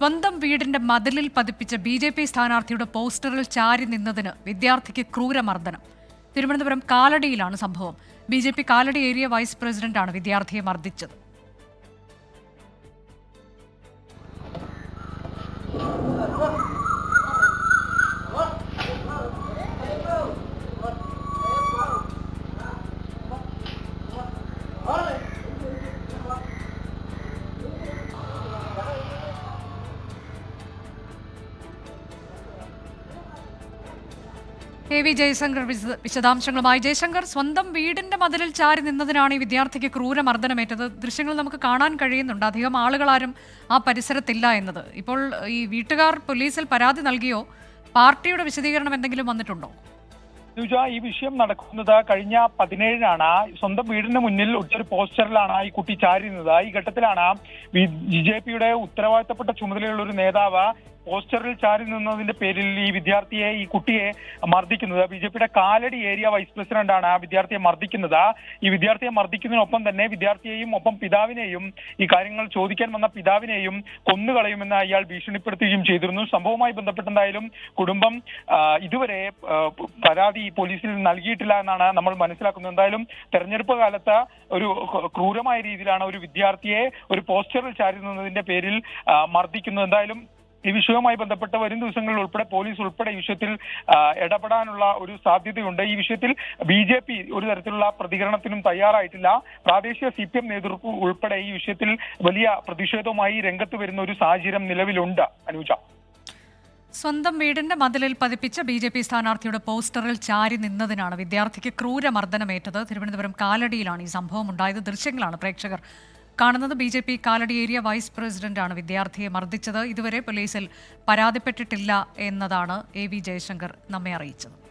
സ്വന്തം വീടിന്റെ മതിലിൽ പതിപ്പിച്ച ബി ജെ പി സ്ഥാനാർത്ഥിയുടെ പോസ്റ്ററിൽ ചാരി നിന്നതിന് വിദ്യാർത്ഥിക്ക് ക്രൂരമർദ്ദനം. തിരുവനന്തപുരം കാലടിയിലാണ് സംഭവം. B J P Kaladi area vice പ്രസിഡന്റാണ് വിദ്യാർത്ഥിയെ മർദ്ദിച്ചത്. എ വി ജയശങ്കർ വിശദ- വിശദാംശങ്ങളുമായി. ജയശങ്കർ സ്വന്തം വീടിന്റെ മതിലിൽ ചാരി നിന്നതിനാണ് ഈ വിദ്യാർത്ഥിക്ക് ക്രൂര ക്രൂരമർദ്ദനമേറ്റത്. ദൃശ്യങ്ങൾ നമുക്ക് കാണാൻ കഴിയുന്നുണ്ട്. അധികം ആളുകളാരും ആ പരിസരത്തില്ല എന്നത്. ഇപ്പോൾ ഈ വീട്ടുകാർ പോലീസിൽ പരാതി നൽകിയോ? പാർട്ടിയുടെ വിശദീകരണം എന്തെങ്കിലും വന്നിട്ടുണ്ടോ? അനുജ ഈ വിഷയം നടക്കുന്നത് കഴിഞ്ഞ പതിനേഴിനാണ്. സ്വന്തം വീടിന് മുന്നിൽ ഒരു പോസ്റ്ററിലാണ് ഈ കുട്ടി ചാരിയുന്നത് ഈ ഘട്ടത്തിലാണ് ബി ജെ പിയുടെ ഉത്തരവാദിത്തപ്പെട്ട ചുമതലയുള്ള ഒരു നേതാവ് പോസ്റ്ററിൽ ചാരി നിന്നതിന്റെ പേരിൽ ഈ വിദ്യാർത്ഥിയെ ഈ കുട്ടിയെ മർദ്ദിക്കുന്നത്. ബി ജെ പിയുടെ കാലടി ഏരിയ വൈസ് പ്രസിഡന്റാണ് ആ വിദ്യാർത്ഥിയെ മർദ്ദിക്കുന്നത്. ഈ വിദ്യാർത്ഥിയെ മർദ്ദിക്കുന്നതിനൊപ്പം തന്നെ വിദ്യാർത്ഥിയെയും ഒപ്പം പിതാവിനെയും ഈ കാര്യങ്ങൾ ചോദിക്കാൻ വന്ന പിതാവിനെയും കൊന്നുകളയുമെന്ന് അയാൾ ഭീഷണിപ്പെടുത്തുകയും ചെയ്തിരുന്നു. സംഭവവുമായി ബന്ധപ്പെട്ടെന്തായാലും കുടുംബം ഇതുവരെ പരാതി പോലീസിൽ നൽകിയിട്ടില്ല എന്നാണ് നമ്മൾ മനസ്സിലാക്കുന്നത്. എന്തായാലും തെരഞ്ഞെടുപ്പ് കാലത്ത് ഒരു ക്രൂരമായ രീതിയിലാണ് ഒരു വിദ്യാർത്ഥിയെ ഒരു പോസ്റ്ററിൽ ചാരി നിന്നതിന്റെ പേരിൽ മർദ്ദിക്കുന്നത്. എന്തായാലും ഈ വിഷയവുമായി ബന്ധപ്പെട്ട് വരും ദിവസങ്ങളിൽ ഉൾപ്പെടെ പോലീസ് ഉൾപ്പെടെ ഈ വിഷയത്തിൽ ഇടപെടാനുള്ള ഒരു സാധ്യതയുണ്ട്. ഈ വിഷയത്തിൽ ബി ജെ പി ഒരു തരത്തിലുള്ള പ്രതികരണത്തിനും തയ്യാറായിട്ടില്ല. പ്രാദേശിക സി പി എം നേതൃത്വം ഉൾപ്പെടെ ഈ വിഷയത്തിൽ വലിയ പ്രതിഷേധവുമായി രംഗത്ത് വരുന്ന ഒരു സാഹചര്യം നിലവിലുണ്ട്. അനുജ. സ്വന്തം വീടിന്റെ മതിലിൽ പതിപ്പിച്ച ബി ജെ പി സ്ഥാനാർത്ഥിയുടെ പോസ്റ്ററിൽ ചാരി നിന്നതിനാണ് വിദ്യാർത്ഥിക്ക് ക്രൂരമർദ്ദനമേറ്റത്. തിരുവനന്തപുരം കാലടിയിലാണ് ഈ സംഭവം ഉണ്ടായത്. ദൃശ്യങ്ങളാണ് പ്രേക്ഷകർ കാണുന്നത് B J P Kaladi area vice പ്രസിഡന്റാണ്. വിദ്യാർത്ഥിയെ മർദ്ദിച്ചത്. ഇതുവരെ പോലീസിൽ പരാതിപ്പെട്ടിട്ടില്ല എന്നതാണ് എ വി ജയശങ്കർ നമ്മെ അറിയിച്ചത്.